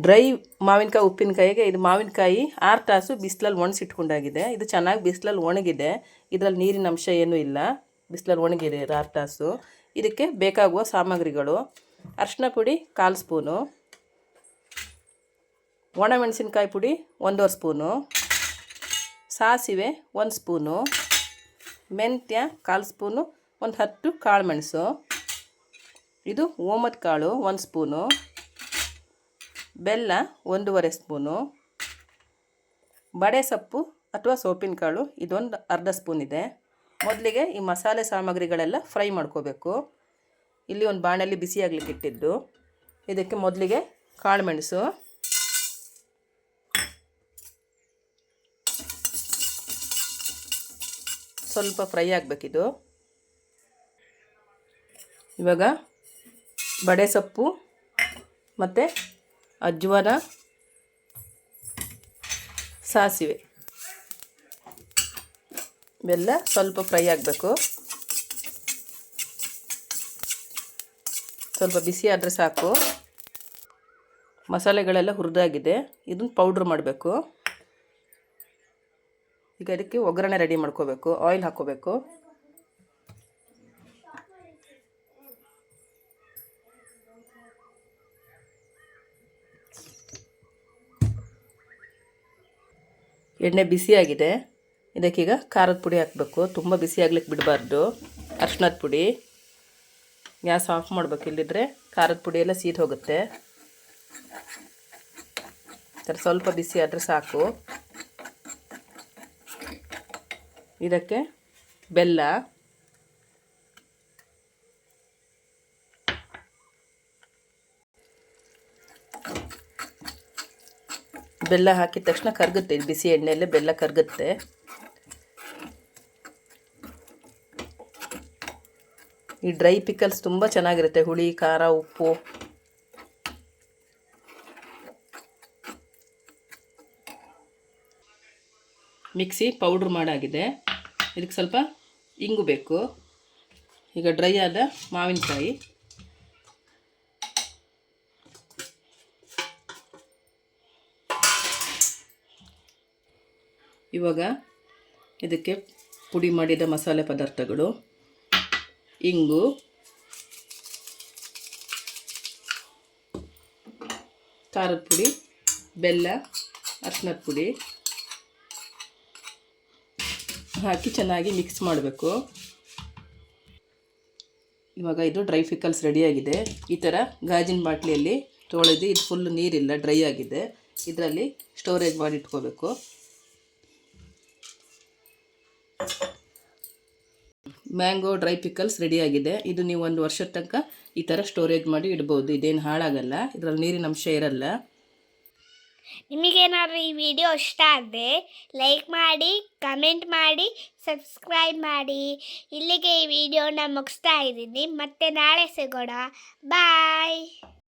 Dry ಮಾವಿನಕಾಯಿ ಉಪ್ಪಿನಕಾಯಿಗೆ ಇದು ಮಾವಿನಕಾಯಿ ಆರು ತಾಸು ಬಿಸಿಲಲ್ಲಿ ಒಣಸಿಟ್ಕೊಂಡಾಗಿದೆ. ಇದು ಚೆನ್ನಾಗಿ ಬಿಸಿಲಲ್ಲಿ ಒಣಗಿದೆ. ಇದರಲ್ಲಿ ನೀರಿನ ಅಂಶ ಏನೂ ಇಲ್ಲ. ಬಿಸಿಲಲ್ಲಿ ಒಣಗಿದೆ ಆರು ತಾಸು. ಇದಕ್ಕೆ ಬೇಕಾಗುವ ಸಾಮಗ್ರಿಗಳು. ಅರಿಶಿನ ಪುಡಿ ಕಾಲು ಸ್ಪೂನು. ಒಣಮೆಣಸಿನ್ಕಾಯಿ ಪುಡಿ ಒಂದೂವರೆ ಸ್ಪೂನು. ಸಾಸಿವೆ ಒಂದು ಸ್ಪೂನು. ಮೆಂತ್ಯ ಕಾಲು ಸ್ಪೂನು. ಒಂದು ಹತ್ತು ಕಾಳು ಮೆಣಸು. ಇದು ಓಮದ ಕಾಳು ಒಂದು ಸ್ಪೂನು. ಬೆಲ್ಲ ಒಂದೂವರೆ ಸ್ಪೂನು, ಬಡೆ ಸೊಪ್ಪು ಅಥವಾ ಸೋಪಿನ ಕಾಳು ಇದೊಂದು ಅರ್ಧ ಸ್ಪೂನ್ ಇದೆ. ಮೊದಲಿಗೆ ಈ ಮಸಾಲೆ ಸಾಮಗ್ರಿಗಳೆಲ್ಲ ಫ್ರೈ ಮಾಡ್ಕೋಬೇಕು. ಇಲ್ಲಿ ಒಂದು ಬಾಣಲಿ ಬಿಸಿ ಆಗ್ಲಿಕ್ಕೆ ಇಟ್ಟಿದ್ದು. ಇದಕ್ಕೆ ಮೊದಲಿಗೆ ಕಾಳು ಮೆಣಸು ಸ್ವಲ್ಪ ಫ್ರೈ ಆಗಬೇಕಿದು. ಇವಾಗ ಬಡೆ ಸೊಪ್ಪು ಮತ್ತು ಅಜ್ವಾನ, ಸಾಸಿವೆ. ಬೆಲ್ಲ ಸ್ವಲ್ಪ ಫ್ರೈ ಆಗಬೇಕು. ಸ್ವಲ್ಪ ಬಿಸಿ ಆದರೆ ಸಾಕು. ಮಸಾಲೆಗಳೆಲ್ಲ ಹುರಿದಾಗಿದೆ. ಇದನ್ನು ಪೌಡ್ರ್ ಮಾಡಬೇಕು. ಈಗ ಅದಕ್ಕೆ ಒಗ್ಗರಣೆ ರೆಡಿ ಮಾಡ್ಕೋಬೇಕು. ಆಯಿಲ್ ಹಾಕ್ಕೋಬೇಕು ಎಣ್ಣೆ ಬಿಸಿಯಾಗಿದೆ ಇದಕ್ಕೀಗ ಖಾರದ ಪುಡಿ ಹಾಕಬೇಕು. ತುಂಬ ಬಿಸಿ ಆಗ್ಲಿಕ್ಕೆ ಬಿಡಬಾರ್ದು. ಅರ್ಶಿನದ ಪುಡಿ. ಗ್ಯಾಸ್ ಆಫ್ ಮಾಡಬೇಕು. ಇಲ್ಲಿದ್ರೆ ಖಾರದ ಪುಡಿ ಎಲ್ಲ ಸೀದ್ ಹೋಗುತ್ತೆ. ಥರ ಸ್ವಲ್ಪ ಬಿಸಿ ಆದರೆ ಸಾಕು. ಇದಕ್ಕೆ ಬೆಲ್ಲ. ಬೆಲ್ಲ ಹಾಕಿದ ತಕ್ಷಣ ಕರಗುತ್ತೆ ಬಿಸಿ ಎಣ್ಣೆಯಲ್ಲೇ ಬೆಲ್ಲ ಕರಗುತ್ತೆ. ಈ ಡ್ರೈ ಪಿಕಲ್ಸ್ ತುಂಬ ಚೆನ್ನಾಗಿರುತ್ತೆ, ಹುಳಿ, ಖಾರ, ಉಪ್ಪು. ಮಿಕ್ಸಿ ಪೌಡ್ರ್ ಮಾಡಾಗಿದೆ. ಇದಕ್ಕೆ ಸ್ವಲ್ಪ ಇಂಗು ಬೇಕು. ಈಗ ಡ್ರೈ ಆದ ಮಾವಿನಕಾಯಿ. ಇವಾಗ ಇದಕ್ಕೆ ಪುಡಿ ಮಾಡಿದ ಮಸಾಲೆ ಪದಾರ್ಥಗಳು, ಇಂಗು, ಖಾರದ ಪುಡಿ, ಬೆಲ್ಲ ಅರ್ಶಿನದ ಪುಡಿ ಹಾಕಿ ಚೆನ್ನಾಗಿ ಮಿಕ್ಸ್ ಮಾಡಬೇಕು. ಇವಾಗ ಇದು ಡ್ರೈ ಫಿಕಲ್ಸ್ ರೆಡಿಯಾಗಿದೆ ಈ ಥರ ಗಾಜಿನ ಬಾಟ್ಲಿಯಲ್ಲಿ ತೊಳೆದು ಇದು ಫುಲ್ ನೀರಿಲ್ಲ ಡ್ರೈ ಆಗಿದೆ. ಇದರಲ್ಲಿ ಸ್ಟೋರೇಜ್ ಮಾಡಿ ಇಟ್ಕೋಬೇಕು. ಮ್ಯಾಂಗೋ ಡ್ರೈ ಪಿಕಲ್ಸ್ ರೆಡಿಯಾಗಿದೆ ಇದು ನೀವು ಒಂದು ವರ್ಷದ ತನಕ ಈ ಥರ ಸ್ಟೋರೇಜ್ ಮಾಡಿ ಇಡ್ಬೋದು. ಇದೇನು ಹಾಳಾಗಲ್ಲ. ಇದರಲ್ಲಿ ನೀರಿನ ಅಂಶ ಇರಲ್ಲ. ನಿಮಗೇನಾದ್ರೂ ಈ ವಿಡಿಯೋ ಇಷ್ಟ ಆದರೆ ಲೈಕ್ ಮಾಡಿ ಕಮೆಂಟ್ ಮಾಡಿ ಸಬ್ಸ್ಕ್ರೈಬ್ ಮಾಡಿ. ಇಲ್ಲಿಗೆ ಈ ವಿಡಿಯೋನ ಮುಗಿಸ್ತಾ ಇದ್ದೀನಿ. ಮತ್ತೆ ನಾಳೆ ಸಿಗೋಣ. ಬಾಯ್